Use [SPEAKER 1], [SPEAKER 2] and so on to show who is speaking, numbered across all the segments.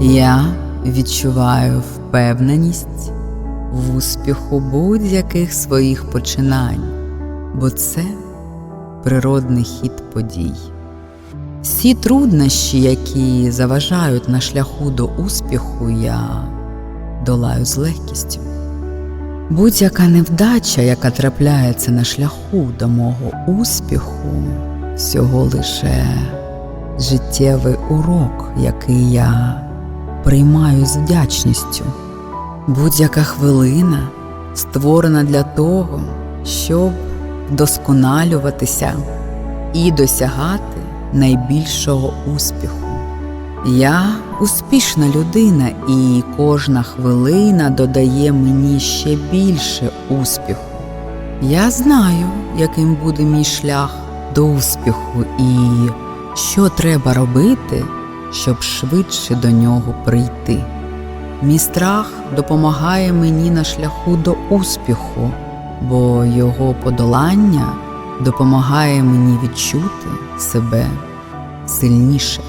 [SPEAKER 1] Я відчуваю впевненість в успіху будь-яких своїх починань, бо це природний хід подій. Всі труднощі, які заважають на шляху до успіху, я долаю з легкістю. Будь-яка невдача, яка трапляється на шляху до мого успіху, всього лише життєвий урок, який я приймаю з вдячністю. Будь-яка хвилина створена для того, щоб вдосконалюватися і досягати найбільшого успіху. Я успішна людина, і кожна хвилина додає мені ще більше успіху. Я знаю, яким буде мій шлях до успіху і що треба робити, щоб швидше до нього прийти. Мій страх допомагає мені на шляху до успіху, бо його подолання допомагає мені відчути себе сильніше.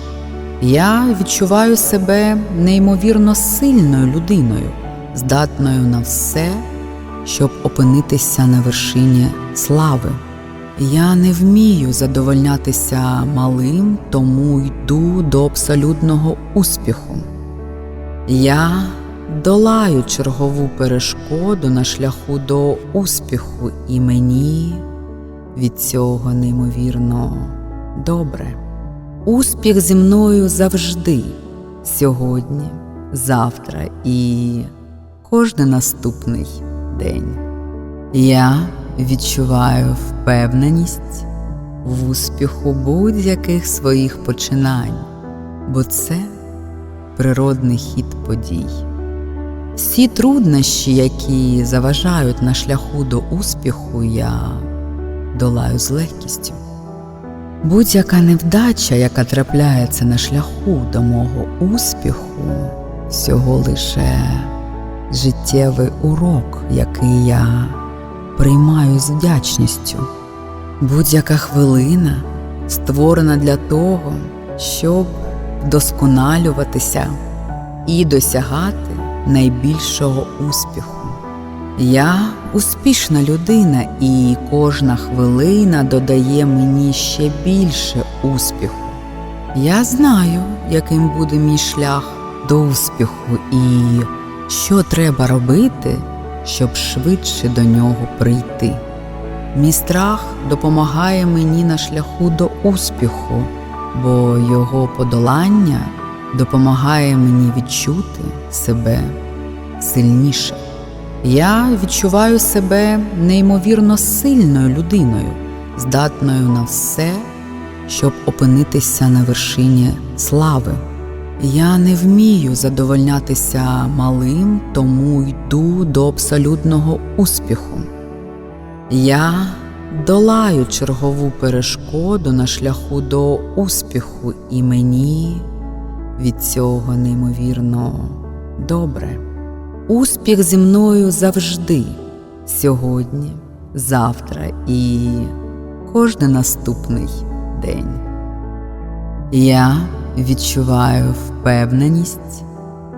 [SPEAKER 1] Я відчуваю себе неймовірно сильною людиною, здатною на все, щоб опинитися на вершині слави. Я не вмію задовольнятися малим, тому йду до абсолютного успіху. Я долаю чергову перешкоду на шляху до успіху, і мені від цього неймовірно добре. Успіх зі мною завжди, сьогодні, завтра і кожен наступний день. Я відчуваю впевненість в успіху будь-яких своїх починань, бо це природний хід подій. Всі труднощі, які заважають на шляху до успіху, я долаю з легкістю. Будь-яка невдача, яка трапляється на шляху до мого успіху, всього лише життєвий урок, який я приймаю з вдячністю. Будь-яка хвилина створена для того, щоб вдосконалюватися і досягати найбільшого успіху. Я успішна людина, і кожна хвилина додає мені ще більше успіху. Я знаю, яким буде мій шлях до успіху і що треба робити, щоб швидше до нього прийти. Мій страх допомагає мені на шляху до успіху, бо його подолання допомагає мені відчути себе сильніше. Я відчуваю себе неймовірно сильною людиною, здатною на все, щоб опинитися на вершині слави. Я не вмію задовольнятися малим, тому йду до абсолютного успіху. Я долаю чергову перешкоду на шляху до успіху, і мені від цього неймовірно добре. Успіх зі мною завжди, сьогодні, завтра і кожен наступний день. Я відчуваю впевненість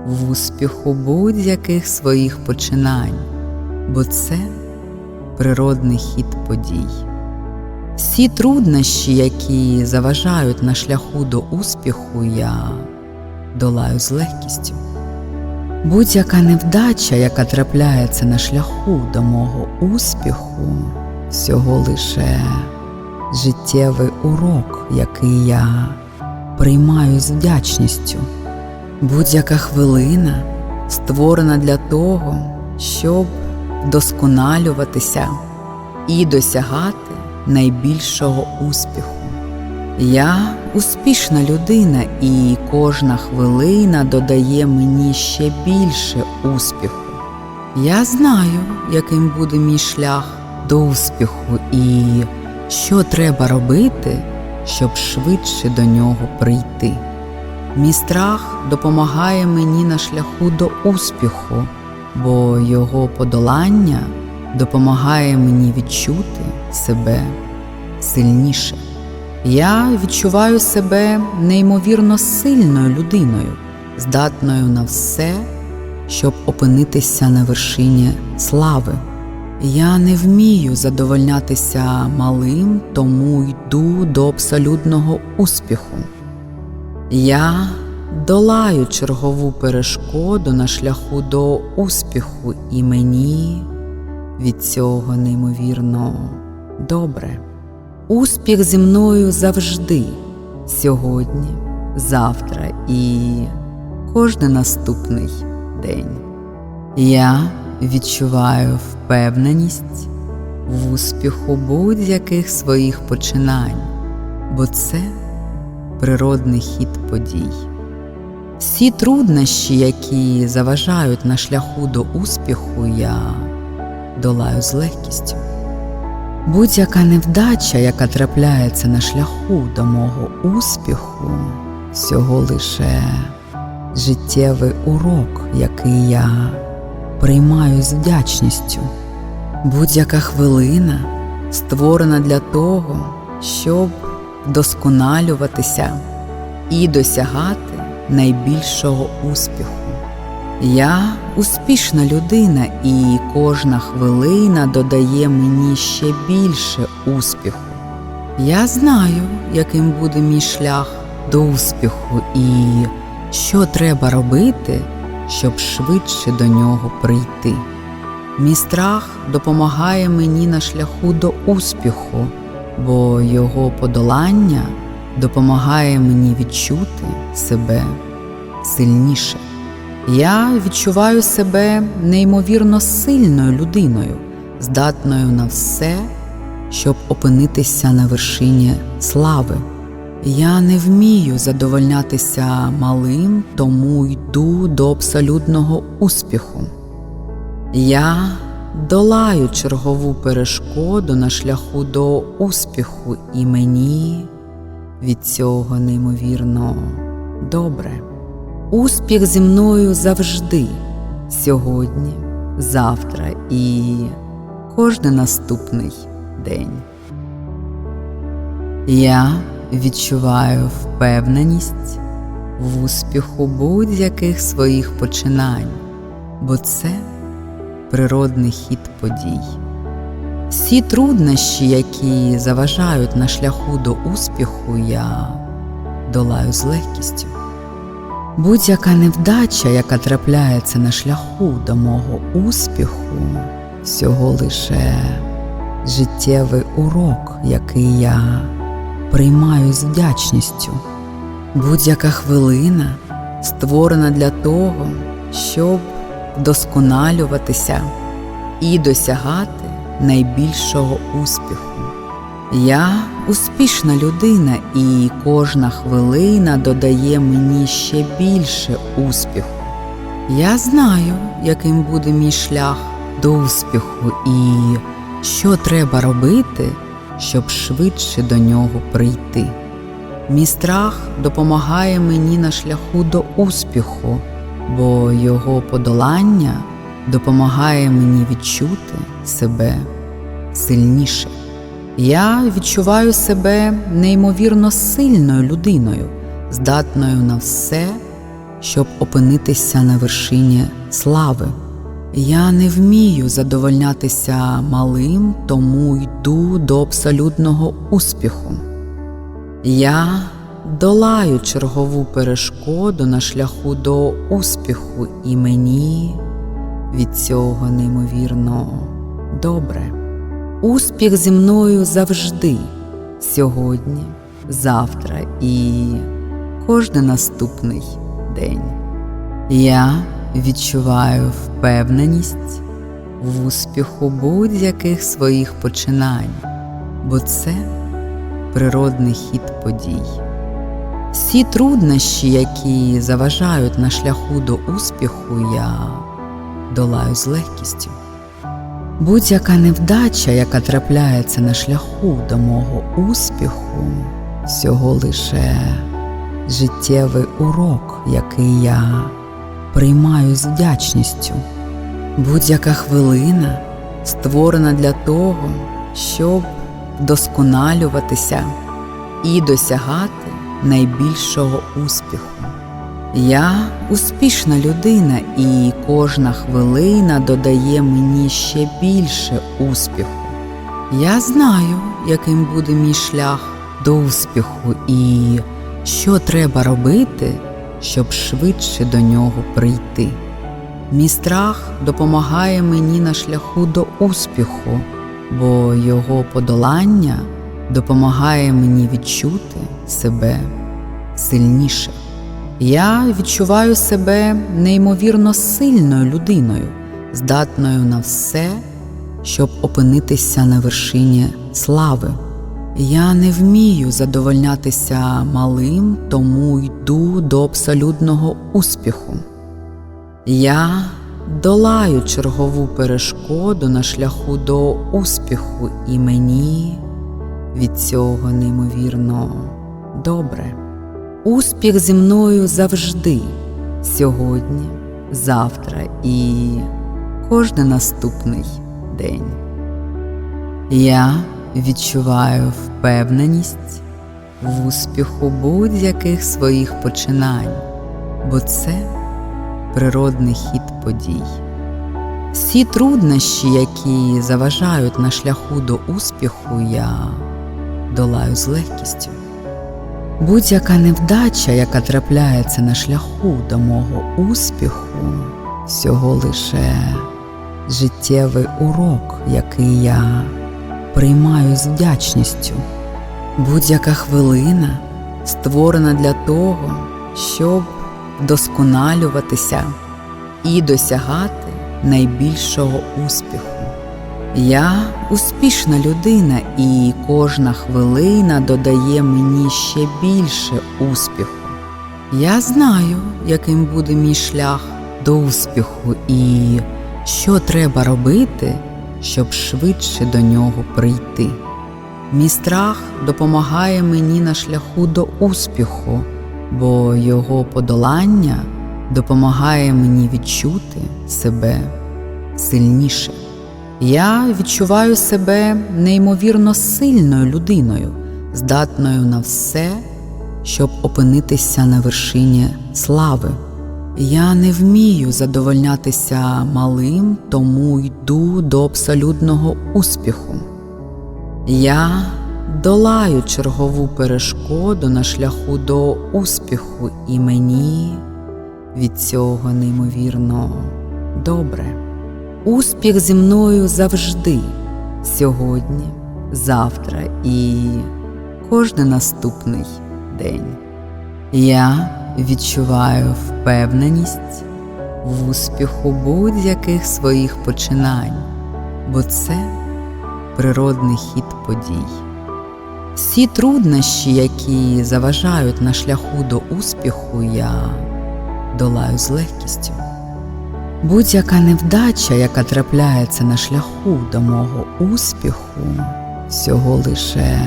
[SPEAKER 1] в успіху будь-яких своїх починань, бо це природний хід подій. Всі труднощі, які заважають на шляху до успіху, я долаю з легкістю. Будь-яка невдача, яка трапляється на шляху до мого успіху, всього лише життєвий урок, який я приймаю з вдячністю. Будь-яка хвилина створена для того, щоб вдосконалюватися і досягати найбільшого успіху. Я успішна людина, і кожна хвилина додає мені ще більше успіху. Я знаю, яким буде мій шлях до успіху і що треба робити, щоб швидше до нього прийти. Мій страх допомагає мені на шляху до успіху, бо його подолання допомагає мені відчути себе сильніше. Я відчуваю себе неймовірно сильною людиною, здатною на все, щоб опинитися на вершині слави. Я не вмію задовольнятися малим, тому йду до абсолютного успіху. Я долаю чергову перешкоду на шляху до успіху, і мені від цього неймовірно добре. Успіх зі мною завжди, сьогодні, завтра і кожен наступний день. Я відчуваю впевненість в успіху будь-яких своїх починань, бо це природний хід подій. Всі труднощі, які заважають на шляху до успіху, я долаю з легкістю. Будь-яка невдача, яка трапляється на шляху до мого успіху, всього лише життєвий урок, який я приймаю з вдячністю. Будь-яка хвилина створена для того, щоб вдосконалюватися і досягати найбільшого успіху. Я успішна людина, і кожна хвилина додає мені ще більше успіху. Я знаю, яким буде мій шлях до успіху і що треба робити, щоб швидше до нього прийти. Мій страх допомагає мені на шляху до успіху, бо його подолання допомагає мені відчути себе сильніше. Я відчуваю себе неймовірно сильною людиною, здатною на все, щоб опинитися на вершині слави. Я не вмію задовольнятися малим, тому йду до абсолютного успіху. Я долаю чергову перешкоду на шляху до успіху, і мені від цього неймовірно добре. Успіх зі мною завжди, сьогодні, завтра і кожен наступний день. Я відчуваю впевненість в успіху будь-яких своїх починань, бо це природний хід подій. Всі труднощі, які заважають на шляху до успіху, я долаю з легкістю. Будь-яка невдача, яка трапляється на шляху до мого успіху, всього лише життєвий урок, який я приймаю з вдячністю. Будь-яка хвилина створена для того, щоб вдосконалюватися і досягати найбільшого успіху. Я успішна людина, і кожна хвилина додає мені ще більше успіху. Я знаю, яким буде мій шлях до успіху і що треба робити, щоб швидше до нього прийти. Мій страх допомагає мені на шляху до успіху, бо його подолання допомагає мені відчути себе сильніше. Я відчуваю себе неймовірно сильною людиною, здатною на все, щоб опинитися на вершині слави. Я не вмію задовольнятися малим, тому йду до абсолютного успіху. Я долаю чергову перешкоду на шляху до успіху, і мені від цього неймовірно добре. Успіх зі мною завжди, сьогодні, завтра і кожен наступний день. Я відчуваю впевненість в успіху будь-яких своїх починань, бо це природний хід подій. Всі труднощі, які заважають на шляху до успіху, я долаю з легкістю. Будь-яка невдача, яка трапляється на шляху до мого успіху, всього лише життєвий урок, який я приймаю з вдячністю. Будь-яка хвилина створена для того, щоб вдосконалюватися і досягати найбільшого успіху. Я успішна людина, і кожна хвилина додає мені ще більше успіху. Я знаю, яким буде мій шлях до успіху і що треба робити, щоб швидше до нього прийти. Мій страх допомагає мені на шляху до успіху, бо його подолання допомагає мені відчути себе сильніше. Я відчуваю себе неймовірно сильною людиною, здатною на все, щоб опинитися на вершині слави. Я не вмію задовольнятися малим, тому йду до абсолютного успіху. Я долаю чергову перешкоду на шляху до успіху, і мені від цього неймовірно добре. Успіх зі мною завжди, сьогодні, завтра і кожен наступний день. Я відчуваю впевненість в успіху будь-яких своїх починань, бо це природний хід подій. Всі труднощі, які заважають на шляху до успіху, я долаю з легкістю. Будь-яка невдача, яка трапляється на шляху до мого успіху, всього лише життєвий урок, який я приймаю з вдячністю. Будь-яка хвилина створена для того, щоб вдосконалюватися і досягати найбільшого успіху. Я успішна людина, і кожна хвилина додає мені ще більше успіху. Я знаю, яким буде мій шлях до успіху і що треба робити, щоб швидше до нього прийти. Мій страх допомагає мені на шляху до успіху, бо його подолання допомагає мені відчути себе сильніше. Я відчуваю себе неймовірно сильною людиною, здатною на все, щоб опинитися на вершині слави. Я не вмію задовольнятися малим, тому йду до абсолютного успіху. Я долаю чергову перешкоду на шляху до успіху, і мені від цього неймовірно добре. Успіх зі мною завжди, сьогодні, завтра і кожен наступний день. Я відчуваю впевненість в успіху будь-яких своїх починань, бо це природний хід подій. Всі труднощі, які заважають на шляху до успіху, я долаю з легкістю. Будь-яка невдача, яка трапляється на шляху до мого успіху, всього лише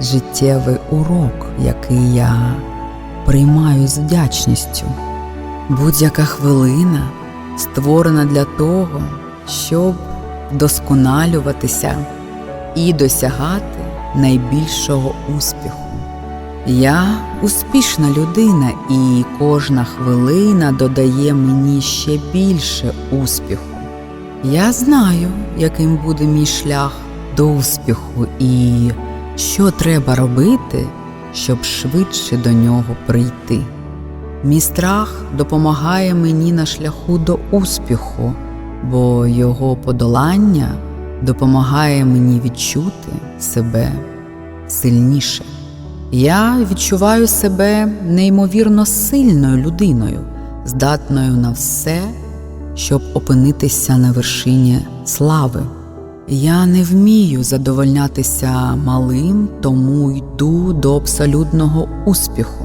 [SPEAKER 1] життєвий урок, який я приймаю з вдячністю. Будь-яка хвилина створена для того, щоб вдосконалюватися і досягати найбільшого успіху. Я успішна людина, і кожна хвилина додає мені ще більше успіху. Я знаю, яким буде мій шлях до успіху і що треба робити, щоб швидше до нього прийти. Мій страх допомагає мені на шляху до успіху, бо його подолання допомагає мені відчути себе сильніше. Я відчуваю себе неймовірно сильною людиною, здатною на все, щоб опинитися на вершині слави. Я не вмію задовольнятися малим, тому йду до абсолютного успіху.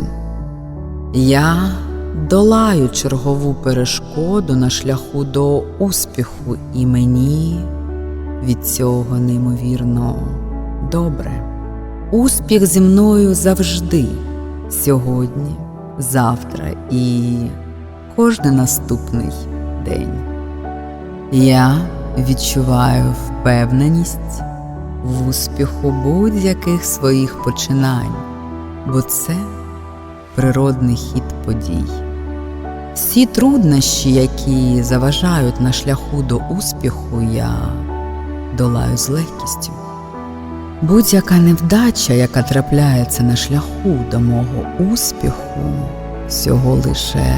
[SPEAKER 1] Я долаю чергову перешкоду на шляху до успіху, і мені від цього неймовірно добре. Успіх зі мною завжди, сьогодні, завтра і кожен наступний день. Я відчуваю впевненість в успіху будь-яких своїх починань, бо це природний хід подій. Всі труднощі, які заважають на шляху до успіху, я долаю з легкістю. Будь-яка невдача, яка трапляється на шляху до мого успіху, всього лише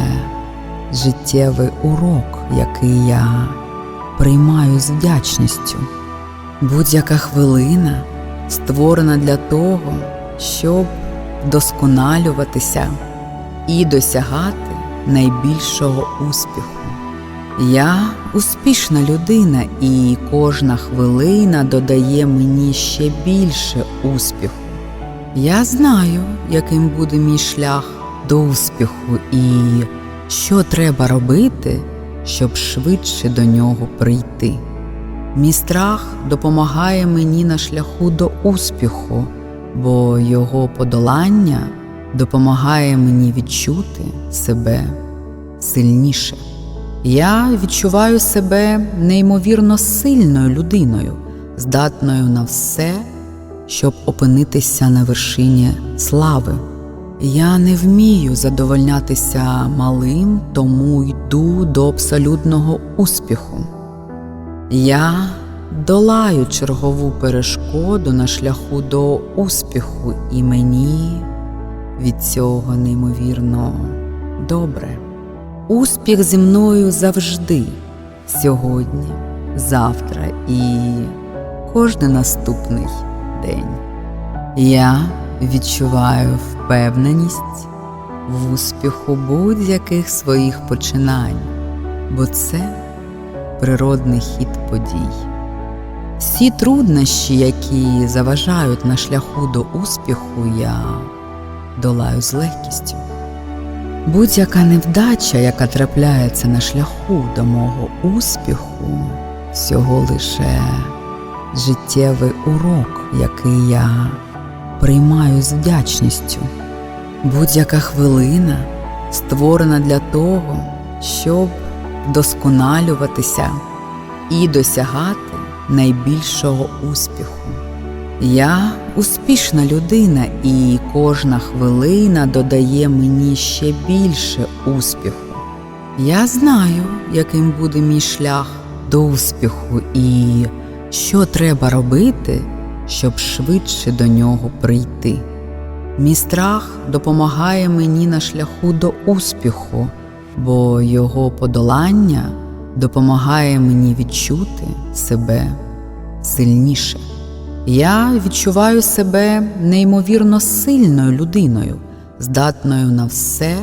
[SPEAKER 1] життєвий урок, який я приймаю з вдячністю. Будь-яка хвилина створена для того, щоб вдосконалюватися і досягати найбільшого успіху. Я успішна людина, і кожна хвилина додає мені ще більше успіху. Я знаю, яким буде мій шлях до успіху і що треба робити, щоб швидше до нього прийти. Мій страх допомагає мені на шляху до успіху, бо його подолання допомагає мені відчути себе сильніше. Я відчуваю себе неймовірно сильною людиною, здатною на все, щоб опинитися на вершині слави. Я не вмію задовольнятися малим, тому йду до абсолютного успіху. Я долаю чергову перешкоду на шляху до успіху, і мені від цього неймовірно добре. Успіх зі мною завжди, сьогодні, завтра і кожен наступний день. Я відчуваю впевненість в успіху будь-яких своїх починань, бо це природний хід подій. Всі труднощі, які заважають на шляху до успіху, я долаю з легкістю. Будь-яка невдача, яка трапляється на шляху до мого успіху, всього лише життєвий урок, який я приймаю з вдячністю. Будь-яка хвилина створена для того, щоб вдосконалюватися і досягати найбільшого успіху. Я успішна людина, і кожна хвилина додає мені ще більше успіху. Я знаю, яким буде мій шлях до успіху і що треба робити, щоб швидше до нього прийти. Мій страх допомагає мені на шляху до успіху, бо його подолання допомагає мені відчути себе сильніше. Я відчуваю себе неймовірно сильною людиною, здатною на все,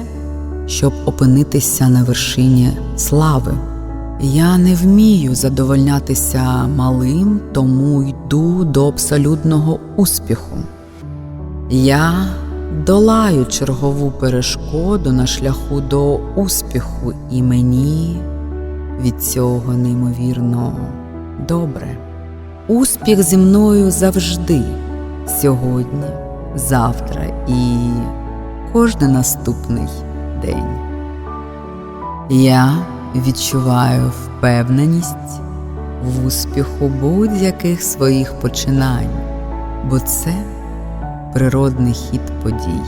[SPEAKER 1] щоб опинитися на вершині слави. Я не вмію задовольнятися малим, тому йду до абсолютного успіху. Я долаю чергову перешкоду на шляху до успіху, і мені від цього неймовірно добре. Успіх зі мною завжди, сьогодні, завтра і кожен наступний день. Я відчуваю впевненість в успіху будь-яких своїх починань, бо це природний хід подій.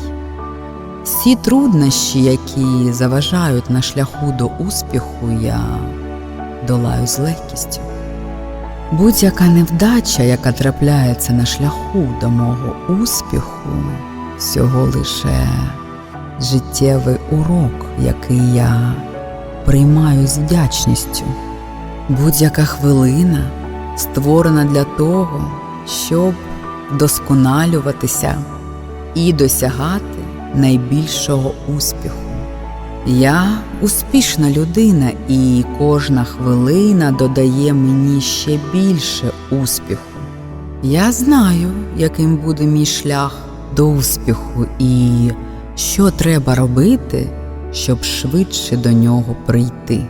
[SPEAKER 1] Всі труднощі, які заважають на шляху до успіху, я долаю з легкістю. Будь-яка невдача, яка трапляється на шляху до мого успіху, всього лише життєвий урок, який я приймаю з вдячністю. Будь-яка хвилина створена для того, щоб вдосконалюватися і досягати найбільшого успіху. Я успішна людина, і кожна хвилина додає мені ще більше успіху. Я знаю, яким буде мій шлях до успіху і що треба робити, щоб швидше до нього прийти.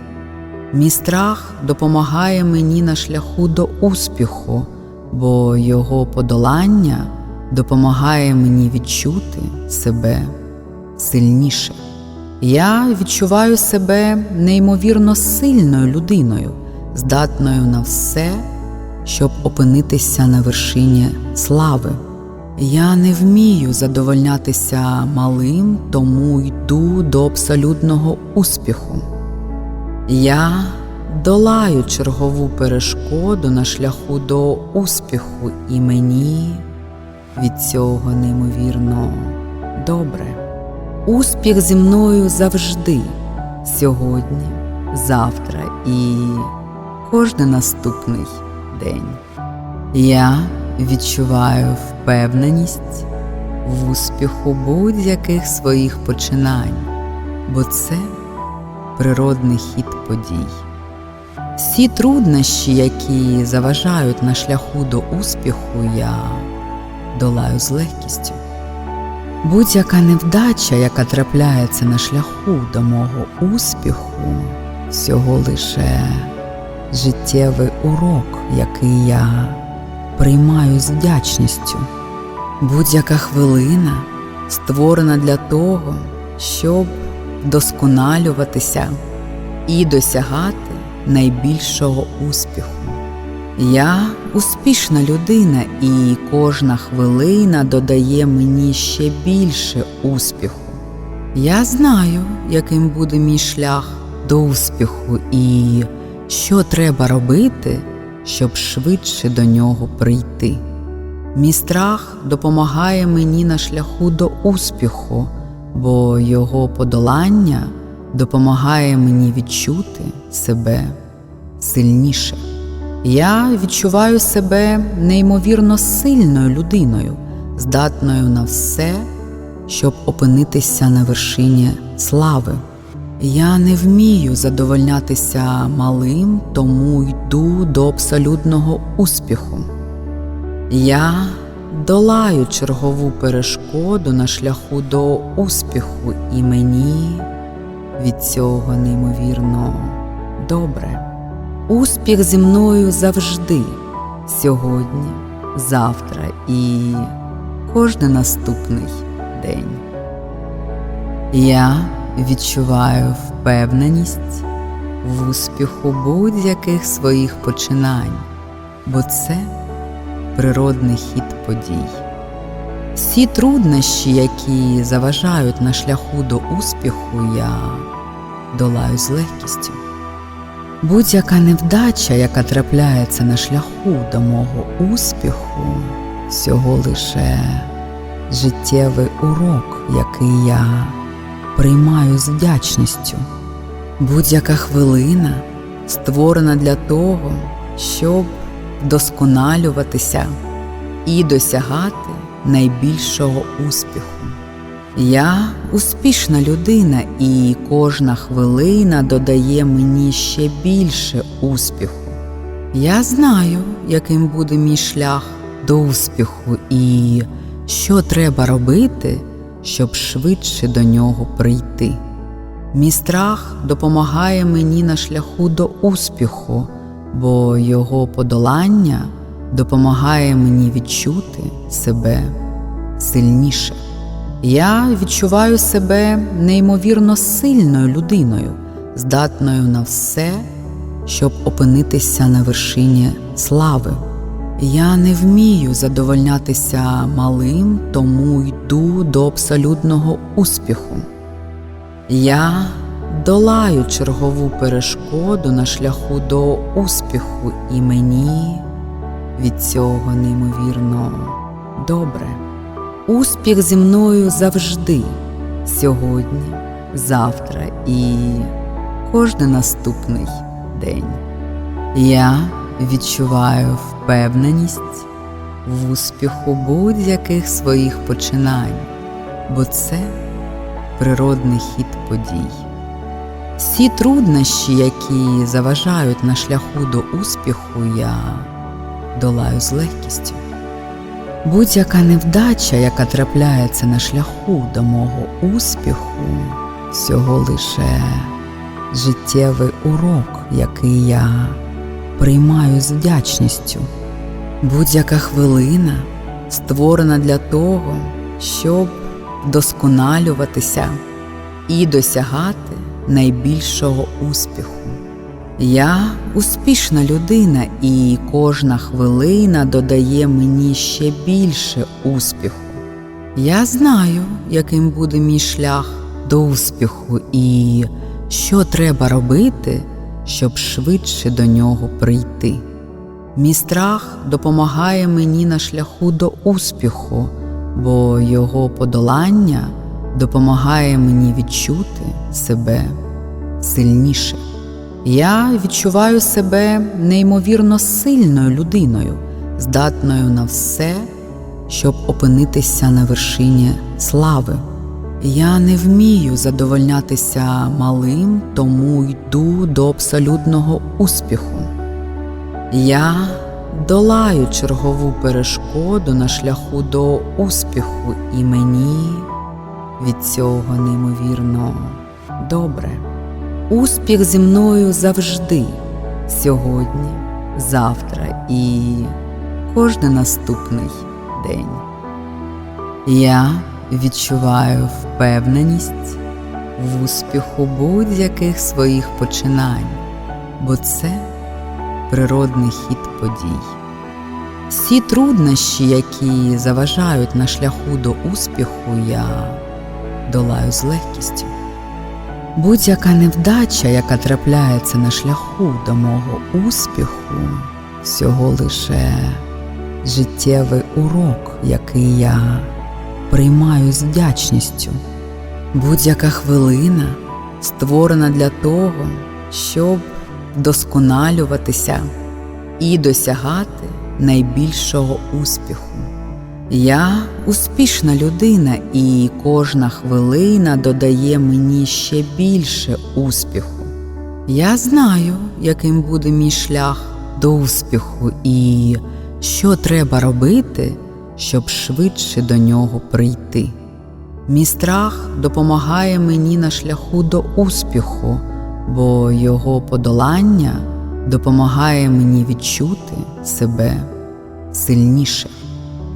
[SPEAKER 1] Мій страх допомагає мені на шляху до успіху, бо його подолання допомагає мені відчути себе сильніше. Я відчуваю себе неймовірно сильною людиною, здатною на все, щоб опинитися на вершині слави. Я не вмію задовольнятися малим, тому йду до абсолютного успіху. Я долаю чергову перешкоду на шляху до успіху, і мені від цього неймовірно добре. Успіх зі мною завжди, сьогодні, завтра і кожен наступний день. Я відчуваю впевненість в успіху будь-яких своїх починань, бо це природний хід подій. Всі труднощі, які заважають на шляху до успіху, я долаю з легкістю. Будь-яка невдача, яка трапляється на шляху до мого успіху, всього лише життєвий урок, який я приймаю з вдячністю. Будь-яка хвилина створена для того, щоб вдосконалюватися і досягати найбільшого успіху. Я успішна людина, і кожна хвилина додає мені ще більше успіху. Я знаю, яким буде мій шлях до успіху і що треба робити, щоб швидше до нього прийти. Мій страх допомагає мені на шляху до успіху, бо його подолання допомагає мені відчути себе сильніше. Я відчуваю себе неймовірно сильною людиною, здатною на все, щоб опинитися на вершині слави. Я не вмію задовольнятися малим, тому йду до абсолютного успіху. Я долаю чергову перешкоду на шляху до успіху, і мені від цього неймовірно добре. Успіх зі мною завжди, сьогодні, завтра і кожен наступний день. Я відчуваю впевненість в успіху будь-яких своїх починань, бо це природний хід подій. Всі труднощі, які заважають на шляху до успіху, я долаю з легкістю. Будь-яка невдача, яка трапляється на шляху до мого успіху, всього лише життєвий урок, який я приймаю з вдячністю. Будь-яка хвилина створена для того, щоб вдосконалюватися і досягати найбільшого успіху. Я успішна людина, і кожна хвилина додає мені ще більше успіху. Я знаю, яким буде мій шлях до успіху і що треба робити, щоб швидше до нього прийти. Мій страх допомагає мені на шляху до успіху, бо його подолання допомагає мені відчути себе сильніше. Я відчуваю себе неймовірно сильною людиною, здатною на все, щоб опинитися на вершині слави. Я не вмію задовольнятися малим, тому йду до абсолютного успіху. Я долаю чергову перешкоду на шляху до успіху, і мені від цього неймовірно добре. Успіх зі мною завжди, сьогодні, завтра і кожен наступний день. Я відчуваю впевненість в успіху будь-яких своїх починань, бо це природний хід подій. Всі труднощі, які заважають на шляху до успіху, я долаю з легкістю. Будь-яка невдача, яка трапляється на шляху до мого успіху, всього лише життєвий урок, який я приймаю з вдячністю. Будь-яка хвилина створена для того, щоб вдосконалюватися і досягати найбільшого успіху. Я успішна людина, і кожна хвилина додає мені ще більше успіху. Я знаю, яким буде мій шлях до успіху і що треба робити, щоб швидше до нього прийти. Мій страх допомагає мені на шляху до успіху, бо його подолання допомагає мені відчути себе сильніше. Я відчуваю себе неймовірно сильною людиною, здатною на все, щоб опинитися на вершині слави. Я не вмію задовольнятися малим, тому йду до абсолютного успіху. Я долаю чергову перешкоду на шляху до успіху, і мені від цього неймовірно добре. Успіх зі мною завжди, сьогодні, завтра і кожен наступний день. Я відчуваю впевненість в успіху будь-яких своїх починань, бо це природний хід подій. Всі труднощі, які заважають на шляху до успіху, я долаю з легкістю. Будь-яка невдача, яка трапляється на шляху до мого успіху, всього лише життєвий урок, який я приймаю з вдячністю. Будь-яка хвилина створена для того, щоб вдосконалюватися і досягати найбільшого успіху. Я успішна людина, і кожна хвилина додає мені ще більше успіху. Я знаю, яким буде мій шлях до успіху і що треба робити, щоб швидше до нього прийти. Мій страх допомагає мені на шляху до успіху, бо його подолання допомагає мені відчути себе сильніше.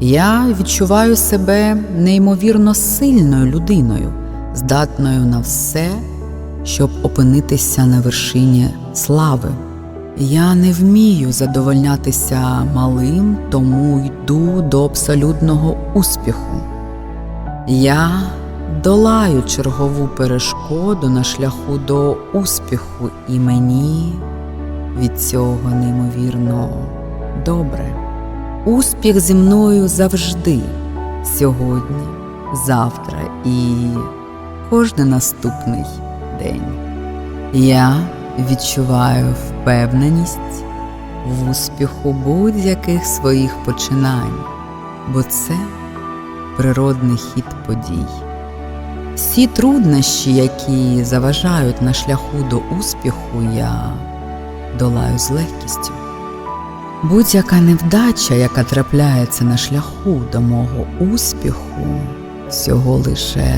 [SPEAKER 1] Я відчуваю себе неймовірно сильною людиною, здатною на все, щоб опинитися на вершині слави. Я не вмію задовольнятися малим, тому йду до абсолютного успіху. Я долаю чергову перешкоду на шляху до успіху, і мені від цього неймовірно добре. Успіх зі мною завжди, сьогодні, завтра і кожен наступний день. Я відчуваю впевненість в успіху будь-яких своїх починань, бо це природний хід подій. Всі труднощі, які заважають на шляху до успіху, я долаю з легкістю. Будь-яка невдача, яка трапляється на шляху до мого успіху, всього лише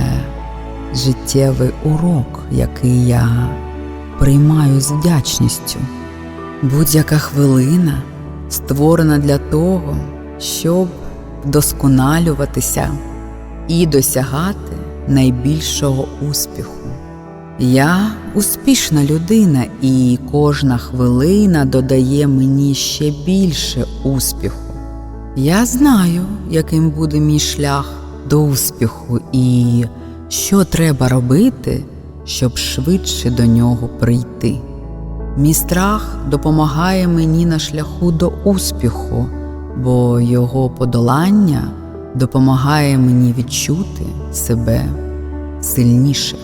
[SPEAKER 1] життєвий урок, який я приймаю з вдячністю. Будь-яка хвилина створена для того, щоб вдосконалюватися і досягати найбільшого успіху. Я успішна людина, і кожна хвилина додає мені ще більше успіху. Я знаю, яким буде мій шлях до успіху і що треба робити, щоб швидше до нього прийти. Мій страх допомагає мені на шляху до успіху, бо його подолання допомагає мені відчути себе сильніше.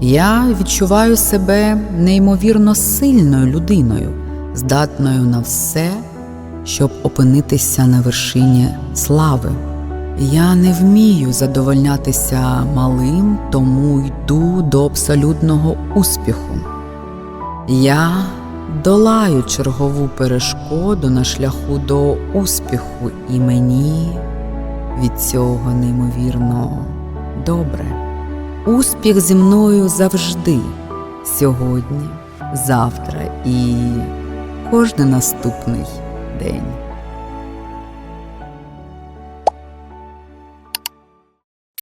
[SPEAKER 1] Я відчуваю себе неймовірно сильною людиною, здатною на все, щоб опинитися на вершині слави. Я не вмію задовольнятися малим, тому йду до абсолютного успіху. Я долаю чергову перешкоду на шляху до успіху, і мені від цього неймовірно добре. Успіх зі мною завжди, сьогодні, завтра і кожен наступний день.